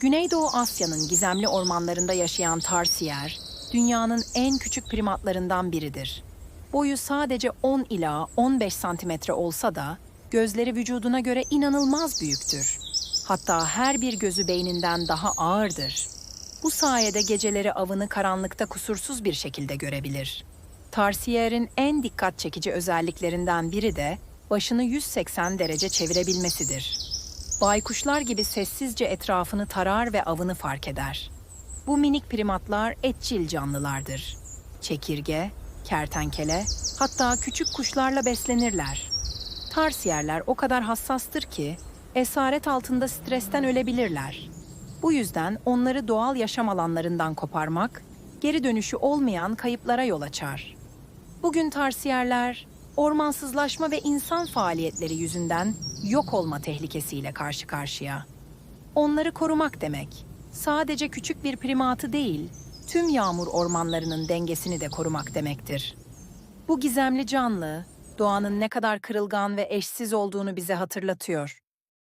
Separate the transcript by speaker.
Speaker 1: Güneydoğu Asya'nın gizemli ormanlarında yaşayan tarsiyer, dünyanın en küçük primatlarından biridir. Boyu sadece 10 ila 15 santimetre olsa da gözleri vücuduna göre inanılmaz büyüktür. Hatta her bir gözü beyninden daha ağırdır. Bu sayede geceleri avını karanlıkta kusursuz bir şekilde görebilir. Tarsiyer'in en dikkat çekici özelliklerinden biri de başını 180 derece çevirebilmesidir. Baykuşlar gibi sessizce etrafını tarar ve avını fark eder. Bu minik primatlar etçil canlılardır. Çekirge, kertenkele, hatta küçük kuşlarla beslenirler. Tarsiyerler o kadar hassastır ki esaret altında stresten ölebilirler. Bu yüzden onları doğal yaşam alanlarından koparmak, geri dönüşü olmayan kayıplara yol açar. Bugün tarsiyerler ormansızlaşma ve insan faaliyetleri yüzünden yok olma tehlikesiyle karşı karşıya. Onları korumak demek, sadece küçük bir primatı değil, tüm yağmur ormanlarının dengesini de korumak demektir. Bu gizemli canlı, doğanın ne kadar kırılgan ve eşsiz olduğunu bize hatırlatıyor.